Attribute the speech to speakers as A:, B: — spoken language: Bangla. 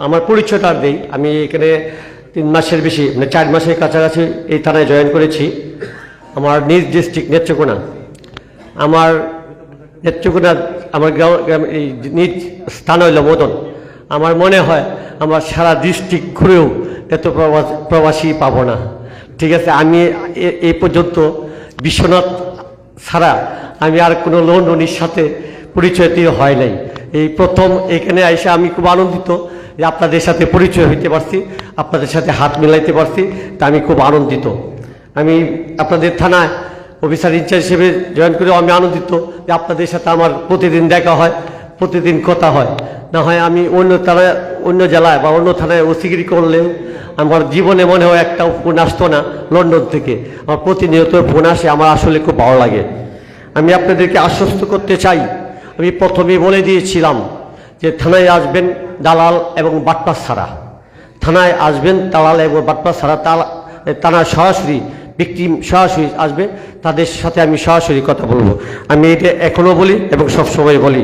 A: আমার পরিচয় তার দেই আমি এখানে তিন মাসের বেশি মানে চার মাসের কাছাকাছি এই থানায় জয়েন করেছি। আমার নিজ ডিস্ট্রিক্ট নেত্রকোনা। আমার নেত্রকোনা, আমার গ্রাম এই নিজ স্থান হইল মদন। আমার মনে হয় আমার সারা ডিস্ট্রিক্ট ঘুরেও এত প্রবাস- পাবো না। ঠিক আছে, আমি এই পর্যন্ত বিশ্বনাথ ছাড়া আমি আর কোনো লন্ডনির সাথে পরিচয় হয় নাই। এই প্রথম এখানে এসে আমি খুব আনন্দিত যে আপনাদের সাথে পরিচয় হইতে পারছি, আপনাদের সাথে হাত মিলাইতে পারছি, তা আমি খুব আনন্দিত। আমি আপনাদের থানায় অফিসার ইনচার্জ হিসেবে জয়েন করে আমি আনন্দিত যে আপনাদের সাথে আমার প্রতিদিন দেখা হয়, প্রতিদিন কথা হয়। না হয় আমি অন্য থানায় অন্য জেলায় বা অন্য থানায় ওসিগিরি করলেও আমার জীবনে মনে হয় একটা ফোন আসতো না লন্ডন থেকে। আমার প্রতিনিয়ত ফোন আসে, আমার আসলে খুব ভালো লাগে। আমি আপনাদেরকে আশ্বস্ত করতে চাই। আমি প্রথমেই বলে দিয়েছিলাম যে থানায় আসবেন দালাল এবং বাটপাস ছাড়া। থানায় আসবেন, দালাল এবং বাটপাস ছাড়া তারা সরাসরি ব্যক্তি সরাসরি আসবে, তাদের সাথে আমি সরাসরি কথা বলব। আমি এটা এখনও বলি এবং সবসময় বলি।